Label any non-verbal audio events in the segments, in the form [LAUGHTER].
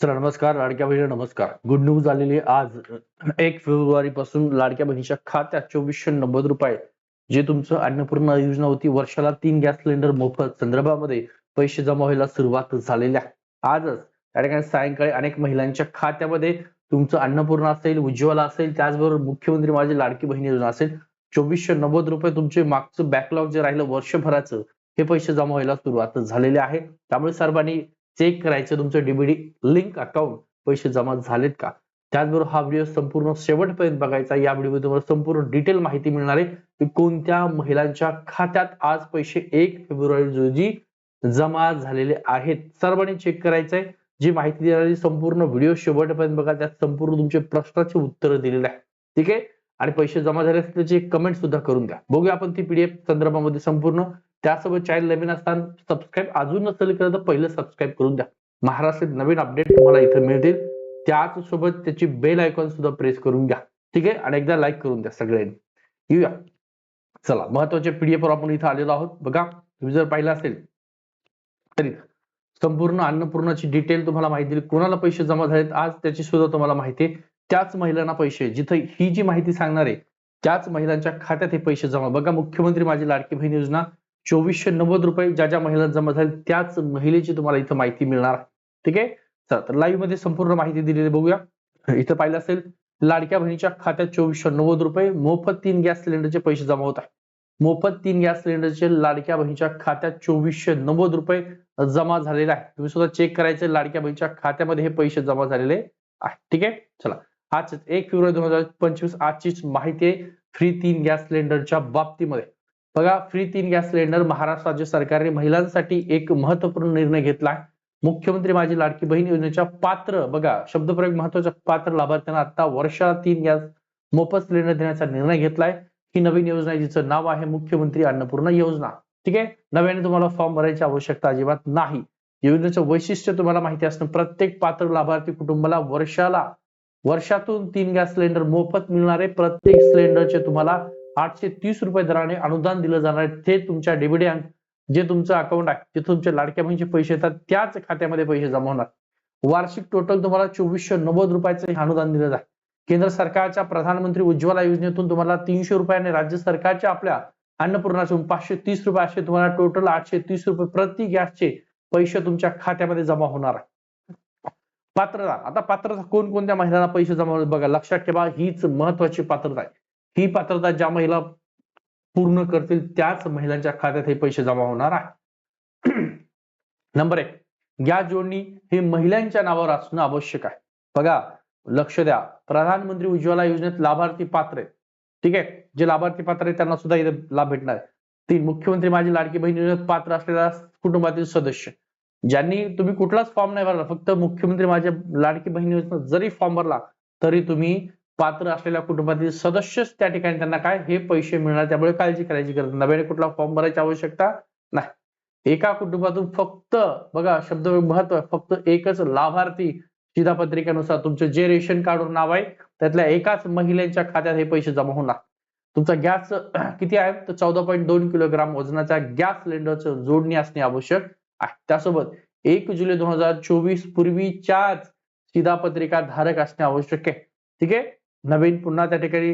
Sir नमस्कार लाडक्या बहिणी नमस्कार. गुड न्यूज आलेली आज एक फेब्रुवारी पासून लाडक्या बहिणीच्या खात्यात चोवीसशे नव्वद रुपये. जे तुमचं अन्नपूर्णा योजना होती वर्षाला तीन गॅस सिलेंडर मोफत संदर्भामध्ये पैसे जमा व्हायला सुरुवात झालेली आहे. आजच त्या ठिकाणी सायंकाळी अनेक महिलांच्या खात्यामध्ये तुमचं अन्नपूर्णा असेल उज्ज्वला असेल त्याचबरोबर मुख्यमंत्री माझी लाडकी बहिणी योजना असेल चोवीसशे नव्वद रुपये तुमचे मागचं बॅकलॉग जे राहिलं वर्षभराचं हे पैसे जमा व्हायला सुरुवात झालेली आहे. त्यामुळे सर्वांनी चेक करायचं तुमचं डीबीडी लिंक अकाउंट पैसे जमा झालेत का? त्याचबरोबर हा व्हिडिओ संपूर्ण शेवटपर्यंत बघायचा. या व्हिडिओमध्ये तुम्हाला संपूर्ण डिटेल माहिती मिळणार आहे की कोणत्या महिलांच्या खात्यात आज पैसे एक फेब्रुवारी रोजी जमा झालेले आहेत. सर्वांनी चेक करायचंय. जी माहिती देणारी संपूर्ण व्हिडिओ शेवटपर्यंत बघा. त्यात संपूर्ण तुमचे प्रश्नाचे उत्तर दिलेले आहे ठीक आहे? आणि पैसे जमा झाले असतील त्याची कमेंट सुद्धा करून द्या. बघूया आपण ती पीडीएफ संदर्भामध्ये संपूर्ण. त्यासोबत चॅनल नवीन असताना सबस्क्राईब अजून नसेल केलं तर पहिलं सबस्क्राईब करून द्या. महाराष्ट्रात नवीन अपडेट तुम्हाला इथं मिळतील. त्याच सोबत त्याची बेल आयकॉन सुद्धा प्रेस करून घ्या. ठीक आहे? आणि एकदा लाईक करून द्या सगळ्यांनी. येऊया. चला महत्त्वाच्या पीडीएफ वर आपण इथं आलेलो आहोत. बघा तुम्ही जर पाहिलं असेल तरी संपूर्ण अन्नपूर्णाची डिटेल तुम्हाला माहिती दिली कोणाला पैसे जमा झालेत आज त्याची सुद्धा तुम्हाला माहिती आहे. त्याच महिलांना पैसे. जिथे ही जी माहिती सांगणार आहे त्याच महिलांच्या खात्यात हे पैसे जमा. बघा मुख्यमंत्री माझी लाडकी बहीण योजना चोवीसशे नव्वद रुपये ज्या ज्या महिला जमा झाले त्याच महिलेची तुम्हाला इथं माहिती मिळणार. ठीक आहे? चला तर लाईव्हमध्ये संपूर्ण माहिती दिलेली बघूया. इथं पाहिलं असेल लाडक्या बहिणीच्या खात्यात चोवीसशे नव्वद रुपये मोफत तीन गॅस सिलेंडरचे पैसे जमा होत आहे. मोफत तीन गॅस सिलेंडरचे लाडक्या बहिणीच्या खात्यात चोवीसशे नव्वद रुपये जमा झालेले आहे. तुम्ही सुद्धा चेक करायचे लाडक्या बहिणीच्या खात्यामध्ये हे पैसे जमा झालेले आहे. ठीक आहे? चला. आज एक फेब्रुवारी दोन हजार पंचवीस आजचीच माहिती आहे. फ्री तीन गॅस सिलेंडरच्या बाबतीमध्ये. बघा फ्री तीन गॅस सिलेंडर महाराष्ट्र राज्य सरकारने महिलांसाठी एक महत्त्वपूर्ण निर्णय घेतला आहे. मुख्यमंत्री माझी लाडकी बहीण योजनेच्या पात्र बघा शब्दप्रयोग महत्त्वाच्या पात्र लाभार्थ्यांना आता वर्षाला तीन गॅस मोफत सिलेंडर देण्याचा निर्णय घेतलाय. ही नवीन योजना आहे जिचं नाव आहे मुख्यमंत्री अन्नपूर्णा योजना. ठीक आहे? नव्याने तुम्हाला फॉर्म भरायची आवश्यकता अजिबात नाही. योजनेचं वैशिष्ट्य तुम्हाला माहिती असणं प्रत्येक पात्र लाभार्थी कुटुंबाला वर्षाला वर्षातून तीन गॅस सिलेंडर मोफत मिळणारे प्रत्येक सिलेंडरचे तुम्हाला आठशे तीस रुपये दराने अनुदान दिलं जाणार आहे. ते तुमच्या डेबिट जे तुमचं अकाउंट आहे जे तुमच्या लाडक्या बहिणीचे पैसे येतात त्याच खात्यामध्ये पैसे जमा होणार. वार्षिक टोटल तुम्हाला चोवीसशे नव्वद रुपयाचं अनुदान दिलं जाईल. केंद्र सरकारच्या प्रधानमंत्री उज्ज्वला योजनेतून तुम्हाला तीनशे रुपयाने राज्य सरकारच्या आपल्या अन्नपूर्णातून पाचशे तीस रुपये असे तुम्हाला टोटल आठशे तीस रुपये प्रति गॅसचे पैसे तुमच्या खात्यामध्ये जमा होणार आहे. पात्रता. आता पात्रता कोणकोणत्या महिलांना पैसे जमा बघा लक्षात ठेवा हीच महत्वाची पात्रता आहे. ही पात्रता ज्या महिला पूर्ण करतील त्याच महिलांच्या खात्यात हे पैसे जमा होणार आहे. [CLEARS THROAT] नंबर एक गॅस जोडणी हे महिलांच्या नावावर असणं आवश्यक आहे. बघा लक्ष द्या. प्रधानमंत्री उज्ज्वला योजनेत लाभार्थी पात्र आहेत. ठीक आहे? जे लाभार्थी पात्र आहेत त्यांना सुद्धा इथे लाभ भेटणार तीन मुख्यमंत्री माझी लाडकी बहीण योजनेत पात्र असलेल्या कुटुंबातील सदस्य. ज्यांनी तुम्ही कुठलाच फॉर्म नाही भरला फक्त मुख्यमंत्री माझ्या लाडकी बहीण जरी फॉर्म भरला तरी तुम्ही पात्र असलेल्या कुटुंबातील सदस्यच त्या ठिकाणी त्यांना काय हे पैसे मिळणार त्यामुळे काळजी करायची गरज नाही. नव्याने कुठला फॉर्म भरायची आवश्यकता नाही. एका कुटुंबातून फक्त बघा शब्द महत्त्व फक्त एकच लाभार्थी शिधापत्रिकेनुसार तुमचं जे रेशन कार्डवर नाव आहे त्यातल्या एकाच महिलेच्या खात्यात हे पैसे जमा होणार. तुमचा गॅस किती आहे? तर चौदा पॉईंट दोन किलोग्राम वजनाच्या गॅस सिलेंडरचं जोडणी असणे आवश्यक. त्यासोबत एक जुलै दोन हजार चोवीस पूर्वीच्याच शिधापत्रिका धारक असणे आवश्यक आहे. ठीक आहे? नवीन पुन्हा त्या ठिकाणी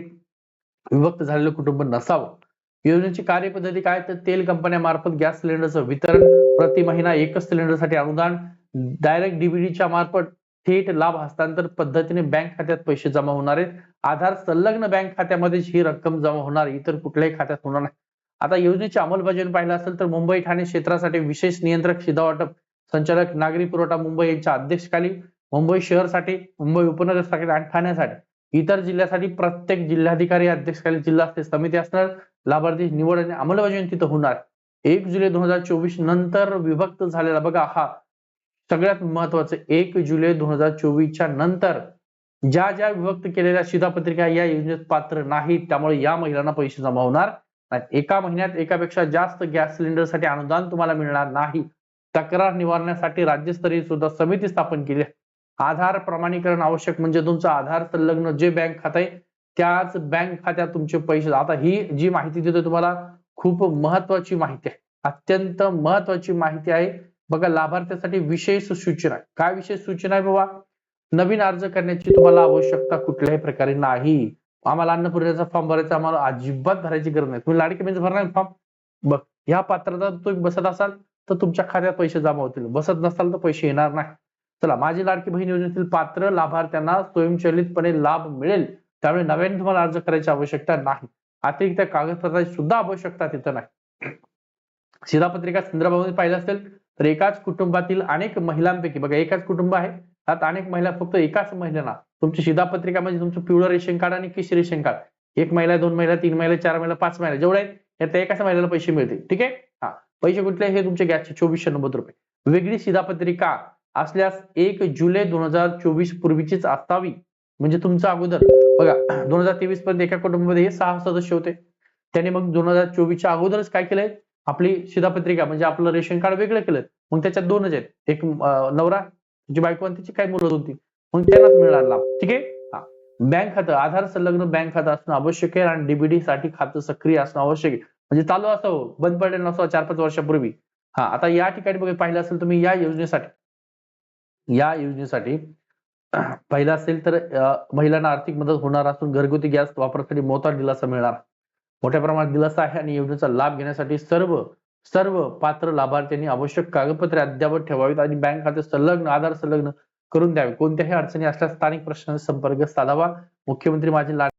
विभक्त झालेलं कुटुंब नसावं. योजनेची कार्यपद्धती काय? तर तेल कंपन्यामार्फत गॅस सिलेंडरचं वितरण प्रति महिना एकच सिलेंडरसाठी अनुदान डायरेक्ट डीबीडीच्या मार्फत थेट लाभ हस्तांतर पद्धतीने बँक खात्यात पैसे जमा होणार आहेत. आधार संलग्न बँक खात्यामध्येच ही रक्कम जमा होणार इतर कुठल्याही खात्यात होणार नाही. आता योजनेची अंमलबजावणी पाहिलं असेल तर मुंबई ठाणे क्षेत्रासाठी विशेष नियंत्रक शिधा वाटप संचालक नागरी पुरवठा मुंबई यांच्या अध्यक्षखाली मुंबई शहरसाठी मुंबई उपनगरसाठी आणि ठाण्यासाठी इतर जिल्ह्यासाठी प्रत्येक जिल्हाधिकारी अध्यक्षकाली जिल्हा समिती असणार. लाभार्थी निवड आणि अंमलबजावणी तिथं होणार. एक जुलै दोन हजार चोवीस नंतर विभक्त झालेला बघा हा सगळ्यात महत्वाचं एक जुलै दोन हजार चोवीसच्या नंतर ज्या ज्या विभक्त केलेल्या शिधापत्रिका या योजनेत पात्र नाहीत त्यामुळे या महिलांना पैसे जमा होणार. एका महिन्यात एकापेक्षा जास्त गॅस सिलेंडरसाठी अनुदान तुम्हाला मिळणार नाही. तक्रार निवारण्यासाठी राज्यस्तरीय सुद्धा समिती स्थापन केली आहे. आधार प्रमाणीकरण आवश्यक म्हणजे तुमचं आधार संलग्न जे बँक खातं आहे त्याच बँक खात्यात तुमचे पैसे आता ही जी माहिती देतो तुम्हाला खूप महत्वाची माहिती आहे. अत्यंत महत्वाची माहिती आहे. बघा लाभार्थ्यासाठी विशेष सूचना काय विशेष सूचना आहे बाबा? नवीन अर्ज करण्याची तुम्हाला आवश्यकता कुठल्याही प्रकारे नाही. आम्हाला अन्नपूर्णेचा फॉर्म भरायचा आम्हाला अजिबात भरायची गरज नाही. तुम्ही लाडकी बहिणीचा भरणार फॉर्म बघ ह्या पात्रता तुम्ही बसत असाल तर तुमच्या खात्यात पैसे जमा होतील. बसत नसाल तर पैसे येणार नाही. चला माझी लाडकी बहीण योजनेतील पात्र लाभार्थ्यांना स्वयंचलितपणे लाभ मिळेल. त्यामुळे नव्याने तुम्हाला अर्ज करायची आवश्यकता नाही. अतिरिक्त कागदपत्राची सुद्धा आवश्यकता तिथं नाही. शिधापत्रिका संदर्भामध्ये पाहिलं असेल तर एकाच कुटुंबातील अनेक महिलांपैकी बघा एकाच कुटुंब आहे. त्यात अनेक महिला फक्त एकाच महिलांना. तुमची शिधापत्रिका म्हणजे तुमचं पिवळं रेशन कार्ड आणि किश रेशन कार्ड. एक महिला दोन महिला तीन महिला चार महिला पाच महिला जेवढे आहेत त्या एकाच महिलेला पैसे मिळतील. ठीक आहे? हा. पैसे कुठले? हे तुमचे गॅसचे चोवीसशे नव्वद रुपये. वेगळी शिधापत्रिका असल्यास एक जुलै दोन हजार चोवीस पूर्वीचीच असावी म्हणजे तुमचं अगोदर. बघा दोन हजार तेवीस पर्यंत एका कुटुंबामध्ये हे सहा सदस्य होते. त्याने मग दोन हजार चोवीसच्या अगोदरच काय केलंय? आपली शिधापत्रिका म्हणजे आपलं रेशन कार्ड वेगळं केलं मग त्याच्यात दोनच आहेत. एक नवरा जी बायको आणि त्याची काय मुलं होती मग त्यांनाच मिळणार लाभ. ठीक आहे? बँक खातं आधार संलग्न बँक खातं असणं आवश्यक आहे आणि डीबीडी साठी खातं सक्रिय असणं आवश्यक आहे. म्हणजे चालू असावं बंद पडलेलं नसावं चार पाच वर्षापूर्वी. हा आता या ठिकाणी बघा पाहिलं असेल तुम्ही या योजनेसाठी. या योजनेसाठी [CLEARS THROAT] पहिलं असेल तर महिलांना आर्थिक मदत होणार असून घरगुती गॅस वापरासाठी मोठा दिलासा मिळणार. मोठ्या प्रमाणात दिलासा आहे आणि योजनेचा लाभ घेण्यासाठी सर्व सर्व पात्र लाभार्थ्यांनी आवश्यक कागदपत्रे अद्यावत ठेवावीत आणि बँक खाते संलग्न आधार संलग्न करून द्यावे. कोणत्याही अडचणी असल्यास स्थानिक प्रशासनाचा संपर्क साधावा. मुख्यमंत्री माझे लाड